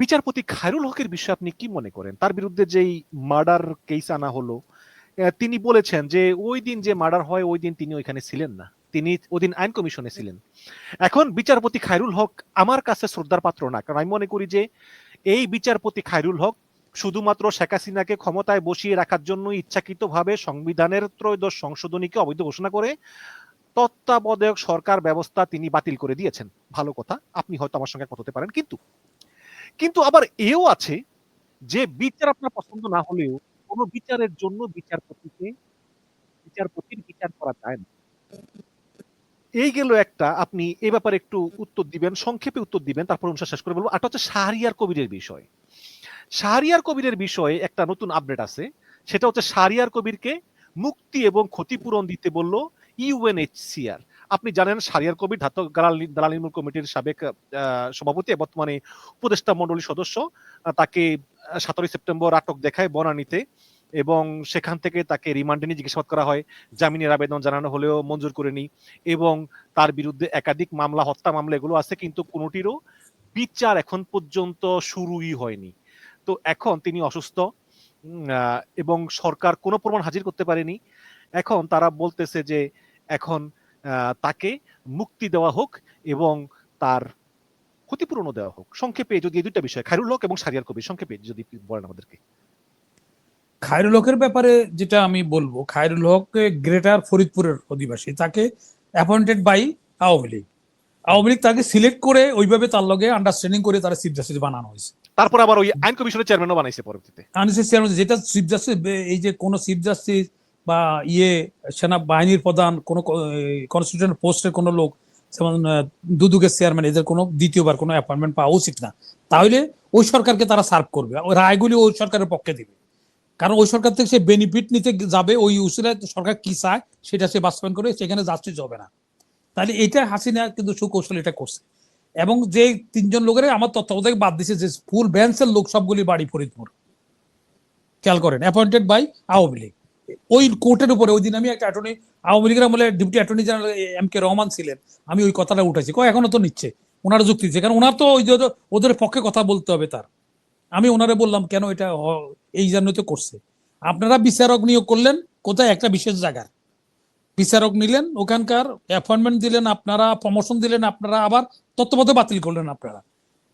বিচারপতি খায়রুল হকের বিষয়ে আপনি কি মনে করেন? তার বিরুদ্ধে যেই মার্ডার কেস আনা হলো তিনি বলেছেন যে ওই দিন যে মার্ডার হয়, ওই দিন তিনি ওইখানে ছিলেন না। তিনি ওই দিন আইন কমিশনে ছিলেন। এখন বিচারপতি খায়রুল হক আমার কাছে শ্রদ্ধার পাত্র না, কারণ আমি মনে করি যে এই বিচারপতি খায়রুল হক শুধুমাত্র শেখ হাসিনাকে ক্ষমতায় বসিয়ে রাখার জন্য ইচ্ছাকৃতভাবে সংবিধানের ত্রয়োদশ সংশোধনীকে অবৈধ ঘোষণা করে তত্ত্বাবধায়ক সরকার ব্যবস্থা তিনি বাতিল করে দিয়েছেন। ভালো কথা, আপনি হয়তো আমার সঙ্গে একমত হতে পারেন, কিন্তু কিন্তু আবার এও আছে যে বিচার আপনার পছন্দ না হলেও কোনো বিচারের জন্য বিচারপতিকে, বিচারপতির বিচার করা যায় না। এই গেল একটা, আপনি এ ব্যাপারে একটু উত্তর দিবেন, সংক্ষেপে উত্তর দিবেন, তারপর অনুসার শেষ করে বলব। আরটা হচ্ছে শাহরিয়ার কবিরের বিষয়। শাহরিয়ার কবিরের বিষয়ে একটা নতুন আপডেট আছে, সেটা হচ্ছে শাহরিয়ার কবিরকে মুক্তি এবং ক্ষতিপূরণ দিতে বলল ইউএনএইচসিআর আপনি জানেন সারিয়ার কবির ধাতক দালাল- নির্মূল কমিটির সাবেক সভাপতি বর্তমানে উপদেষ্টা মণ্ডলীর সদস্য। তাকে সতেরোই সেপ্টেম্বর আটক দেখায় বনানীতে এবং সেখান থেকে তাকে রিমান্ডে নিয়ে জিজ্ঞাসাবাদ করা হয়। জামিনের আবেদন জানানো হলেও মঞ্জুর করেনি এবং তার বিরুদ্ধে একাধিক মামলা, হত্যা মামলা এগুলো আছে কিন্তু কোনোটিরও বিচার এখন পর্যন্ত শুরুই হয়নি। তো এখন তিনি অসুস্থ এবং সরকার কোনো প্রমাণ হাজির করতে পারেনি। এখন তারা বলতেছে যে এখন তাকে মুক্তি দেওয়া হোক এবং তার ক্ষতিপূরণও দেওয়া হোক। সংক্ষেপে যদি এই দুইটা বিষয় খায়রুল হক এবং সারিয়ার কবির সংক্ষেপে যদি বলেন আমাদেরকে। খায়রুল হকের ব্যাপারে যেটা আমি বলব খায়রুল হক গ্রেটার ফরিদপুরের অধিবাসী তাকে অ্যাপয়েন্টেড বাই আওয়ামী লীগ। আওয়ামী লীগ তাকে সিলেক্ট করে ওইভাবে তার লগে আন্ডারস্ট্যান্ডিং করে তারা চিফ জাস্টিস বানানো হয়েছে। তারপর আবার ওই আইন কমিশনের চেয়ারম্যানও বানাইছে পরবর্তীতে। আনিসের চেয়ারম্যান যেটা চিফ জাস্টিস এই যে কোনো চিফ জাস্টিস বা ইয়ে সেনা বাহিনীর প্রধান কোনো কনস্টিটিউশন পোস্টের কোনো লোক, যেমন দুদুকের চেয়ারম্যান এদের কোনো দ্বিতীয়বার কোনো অ্যাপয়েন্টমেন্ট পাওয়া উচিত না। তাহলে ওই সরকারকে তারা সার্ভ করবে। ওই রায়গুলি ওই সরকারের পক্ষে দেবে। কারণ ওই সরকার থেকে সে বেনিফিট নিতে যাবে, ওই উসিলায় সরকার কি চায়, সেটা সে বাস্তবায়ন করে সেখানে জাস্টিস হবে না। তাহলে এটা হাসিনা কিন্তু সুকৌশল এটা করছে। এবং যে তিনজন লোকের আমার তত্ত্বাবধায়ক বাদ দিছে যে ফুল ব্যান্সের লোক সবগুলি বাড়ি ফরিদপুর। খেয়াল করেন অ্যাপয়েন্টেড বাই আওয়ামী লীগ। ওই কোর্টের উপরে, ওই দিন আমি একটা অ্যাটর্নি আওয়ামী লীগের আমলে deputy attorney general M K Rahman ছিলেন। আমি ওই কথাটা উঠেছি। কয়, এখনও তো নিচ্ছে। ওনার যুক্তি দিচ্ছে। কারণ ওনার তো ওই যে ওদের পক্ষে কথা বলতে হবে তার। আমি ওনারে বললাম, কেন এটা এই জন্যই তো করছে? আপনারা বিচারক নিয়োগ করলেন, কোথায়? একটা বিশেষ জায়গায়। বিচারক নিলেন, ওখানকার অ্যাপয়েন্টমেন্ট দিলেন আপনারা প্রমোশন দিলেন আপনারা, আবার তত্ত্বাবধায়ক বাতিল করলেন আপনারা।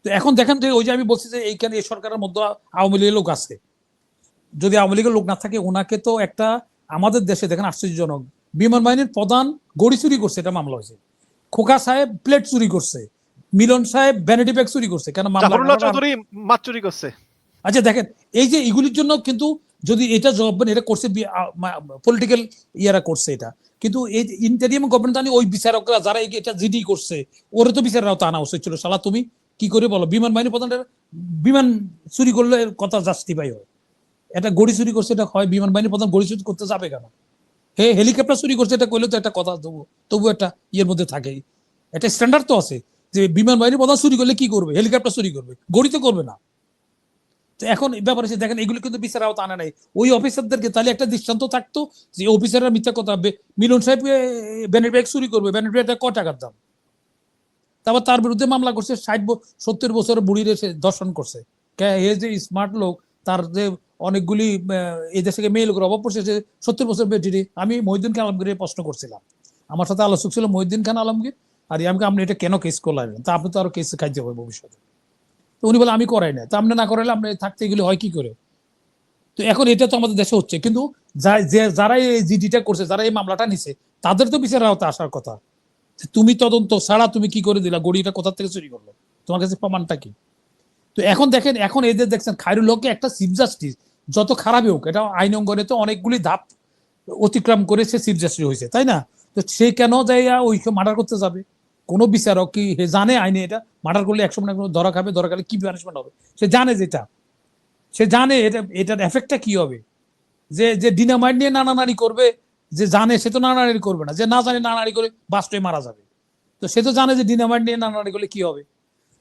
তো এখন দেখেন যে ওই যে আমি বলছি যে এইখানে এই সরকারের মধ্যে আওয়ামী লীগের লোক আছে। যদি আওয়ামী লীগের লোক না থাকে ওনাকে তো একটা আমাদের দেশে দেখেন আশ্চর্যজনক বিমান বাহিনীর প্রধান গড়ি চুরি করছে এটা মামলা হয়েছে। খোকা সাহেব প্লেট চুরি করছে মিলন সাহেব ভ্যানিটি ব্যাগ চুরি করছে কেন মামলা চৌধুরী মাছ চুরি করছে। আচ্ছা দেখেন এই যে এগুলির জন্য কিন্তু যদি এটা জবাব এটা করছে পলিটিক্যাল ইয়ারা করছে এটা। কিন্তু এই ইন্টারিয়াম গভর্নমেন্ট জানি ওই বিচারকরা যারা এটা জিডি করছে ওরে তো বিচারকরাও তা আনা উচিত ছিল। শালা তুমি কি করে বলো? বিমান বাহিনী প্রধানের বিমান চুরি করলে কথা জাস্টিফাই হয়। এটা গড়ি চুরি করছে, এটা হয়, বিমান বাহিনী প্রধান গড়ি চুরি করতে যাবে কেন? হে, হেলিকপ্টার চুরি করছে, এটা কইলে তো একটা কথা তবু তবু একটা ইয়ের মধ্যে থাকে একটা স্ট্যান্ডার্ড তো আছে যে বিমান বাহিনী প্রধান চুরি করলে কি করবে? হেলিকপ্টার চুরি করবে, গড়ি তো করবে না। তো এখন ব্যাপারে এসে দেখেন, এগুলো কিন্তু বিচার আওতা আনে নাই। ওই অফিসারদেরকে তাহলে একটা দৃষ্টান্ত থাকতো যে অফিসাররা মিথ্যা কথা বে- মিলন সাহেব ব্যানের ব্যাগ চুরি করবে ব্যানের ব্যাগটা ক টাকার দাম? তারপর তার বিরুদ্ধে মামলা করছে, ষাট সত্তর বছর বুড়ির এসে দর্শন করছে। কে- এ যে স্মার্ট লোক তার যে অনেকগুলি এই দেশ থেকে মেয়ে লোকের অভাব পড়ছে সত্তর বছর বেটিরি আমি মহিউদ্দিন খান আলমগীরের প্রশ্ন করছিলাম। আমার সাথে আলোচক ছিল মহিউদ্দিন খান আলমগীর, আর আমাকে আপনি এটা কেন কেস করলেন? তা আপনি তো আরও কেস খাইতে হবে ভবিষ্যতে। তো উনি বলে, আমি করাই না তা আপনি না করাইলে আপনি থাকতে গেলে হয় কি করে? তো এখন এটা তো আমাদের দেশে হচ্ছে। কিন্তু যারা এই জিডিটা করছে, যারা এই মামলাটা নিছে, তাদের তো বিচার আওতা আসার কথা। তুমি তদন্ত ছাড়া তুমি কি করে দিলা? গড়িটা কোথা থেকে চুরি করল? তোমার কাছে প্রমাণটা কি? তো এখন দেখেন, এখন এদের দেখছেন, খায়রুল হককে একটা চিফ জাস্টিস যত খারাপই হোক, এটা আইন অঙ্গনে তো অনেকগুলি ধাপ অতিক্রম করে সে চিফ জাস্টিস হয়েছে, তাই না? তো সে কেন যাইয়া ওই মার্ডার করতে যাবে? কোনো বিচারক কি জানে আইনে এটা? মার্ডার করলে একশো মানে ধরা খাবে, ধরা খালে কি পানিশমেন্ট হবে? সে জানে যেটা। সে জানে এটা, এটার এফেক্টটা কি হবে? যে যে ডিনামাইট নিয়ে নানানারি করবে, যে জানে সে তো নানানারি করবে না। যে না জানে নানানারি করে বাস্টে মারা যাবে। তো সে তো জানে যে ডিনামাইট নিয়ে নানানারি করলে কি হবে?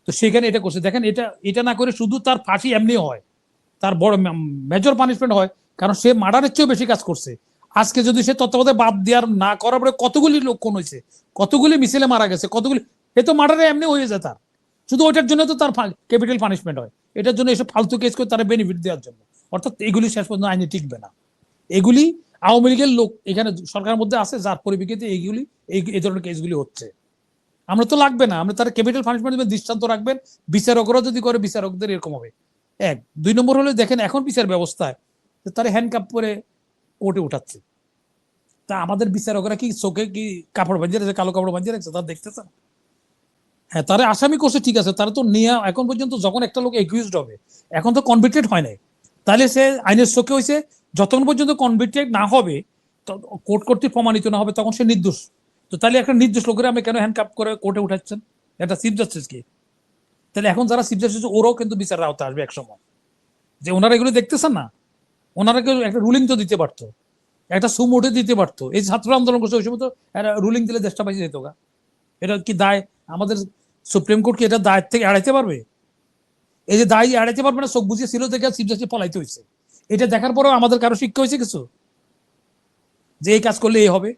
তো সেখানে এটা করছে। দেখেন এটা এটা না করে শুধু তার ফাঁসি এমনি হয়, তার বড় মেজর পানিশমেন্ট হয়, কারণ সে মার্ডারের চেয়েও বেশি কাজ করছে। আজকে যদি সে তত্ত্বাবধায় বাদ দেওয়ার না করার পরে কতগুলি লোক কোন হয়েছে, কতগুলি মিছিলে মারা গেছে, কতগুলি, এ তো মার্ডারে এমনি হয়ে যায় তার। শুধু ওইটার জন্য তো তার ক্যাপিটাল পানিশমেন্ট হয়। এটার জন্য এসব ফালতু কেস করে তারা বেনিফিট দেওয়ার জন্য। অর্থাৎ এগুলি শেষ পর্যন্ত আইনে টিকবে না। এগুলি আওয়ামী লীগের লোক এখানে সরকারের মধ্যে আছে, যার পরিপ্রেক্ষিতে এইগুলি এই এই ধরনের কেসগুলি হচ্ছে। আমরা তো লাগবে না, আমরা তার ক্যাপিটাল পানিশমেন্ট দেবেন, দৃষ্টান্ত রাখবেন বিচারকরা যদি করে, বিচারকদের এরকম হবে। এক। দুই নম্বর হলে, দেখেন এখন বিচার ব্যবস্থায় তারা হ্যান্ডকাপ করে কোর্টে উঠাচ্ছে। তা আমাদের বিচারকরা কি চোখে কি কাপড় বাঁধিয়ে রাখছে, কালো কাপড় বাঁধিয়ে রাখছে, তারা দেখতেছেন? হ্যাঁ তারা আসামি করছে ঠিক আছে, তারা তো নেওয়া এখন পর্যন্ত যখন একটা লোক একুইজড হবে, এখন তো কনভিক্টেড হয় নাই। তাহলে সে আইনের চোখে হয়েছে যতক্ষণ পর্যন্ত কনভিক্টেড না হবে কোর্ট কর্তৃক প্রমাণিত না হবে, তখন সে নির্দোষ। তো তাহলে একটা নির্দোষ লোকের আমি কেন হ্যান্ড কাপ করে কোর্টে উঠাচ্ছেন? এটা চিফ জাস্টিস কি? তাহলে এখন যারা চিফ জাস্টিস ওরাও কিন্তু বিচারের আওতায় আসবে একসময়। যে ওনারা এগুলো দেখতেছেন না? ওনারা কেউ একটা রুলিং তো দিতে পারতো। একটা সুমোটে দিতে পারতো। এই ছাত্র আন্দোলন করছে ওই সময় তো একটা রুলিং দিলে দেশটা পাইছে যেত গা। এটা কি দায় আমাদের সুপ্রিম কোর্ট কি এটা দায়ের থেকে এড়াইতে পারবে? এই যে দায় এড়াইতে পারবে না, চোখ বুঝিয়ে ছিল থেকে চিফ জাস্টিস পলাইতে হয়েছে এটা দেখার পরেও আমাদের কারও শিক্ষা হয়েছে কিছু? যে এই কাজ করলে এই হবে।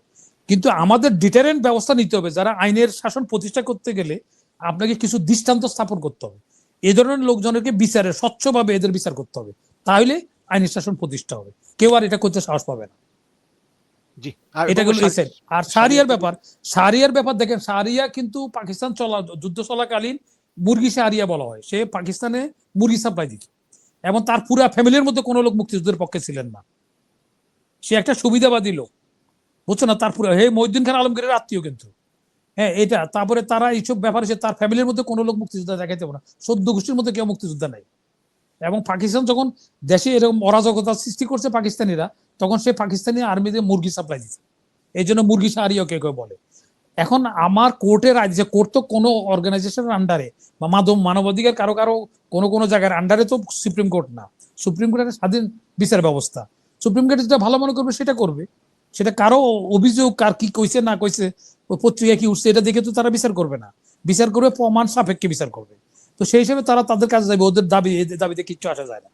কিন্তু আমাদের ডিটারেন্ট ব্যবস্থা নিতে হবে। যারা আইনের শাসন প্রতিষ্ঠা করতে গেলে আপনাকে কিছু দৃষ্টান্ত স্থাপন করতে হবে। এই ধরনের লোকজনকে বিচারে স্বচ্ছভাবে এদের বিচার করতে হবে। তাহলে আইনের শাসন প্রতিষ্ঠা হবে। কেউ আর এটা করতে সাহস পাবে না। এটা। আর সারিয়ার ব্যাপার সারিয়ার ব্যাপার দেখেন সারিয়া কিন্তু পাকিস্তান চলা যুদ্ধ চলাকালীন মুরগি সারিয়া বলা হয়। সে পাকিস্তানে মুরগি সাপ্লাই দিত। এবং তার পুরা ফ্যামিলির মধ্যে কোনো লোক মুক্তিযুদ্ধের পক্ষে ছিলেন না। সে একটা সুবিধাবাদী লোক। বুঝছ না? তার পুরো হে মহিউদ্দিন খান আলমগীরের আত্মীয় কিন্তু। হ্যাঁ এটা, তারপরে তারা এইসব ব্যাপারে সে, তার ফ্যামিলির মধ্যে কোনো লোক মুক্তিযোদ্ধা দেখাইতে না। সদ্য গোষ্ঠীর মধ্যে কেউ মুক্তিযোদ্ধা নাই। এবং পাকিস্তান যখন দেশে এরকম অরাজকতা সৃষ্টি করছে পাকিস্তানিরা, তখন সে পাকিস্তানি আর্মিতে মুরগি সাপ্লাই দিচ্ছে এই জন্য মুরগি সারিও কেউ কেউ বলে। এখন আমার কোর্টের রায় দিচ্ছে কোর্ট তো কোনো অর্গানাইজেশনের আন্ডারে বা মাধব মানবাধিকার কারও কারও কোনো কোনো জায়গার আন্ডারে তো সুপ্রিম কোর্ট না। সুপ্রিম কোর্টের স্বাধীন বিচার ব্যবস্থা। সুপ্রিম কোর্ট যেটা ভালো মনে করবে সেটা করবে। সেটা কারও অভিযোগ, কার কি কইছে, না কইছে পত্রিকা কি উঠছে, এটা দেখে তো তারা বিচার করবে না। বিচার করবে, প্রমাণ সাপেক্ষে বিচার করবে। তো সেই হিসেবে তারা তাদের কাছে যাবে, ওদের দাবি দাবিতে কিচ্ছু আসা যায় না।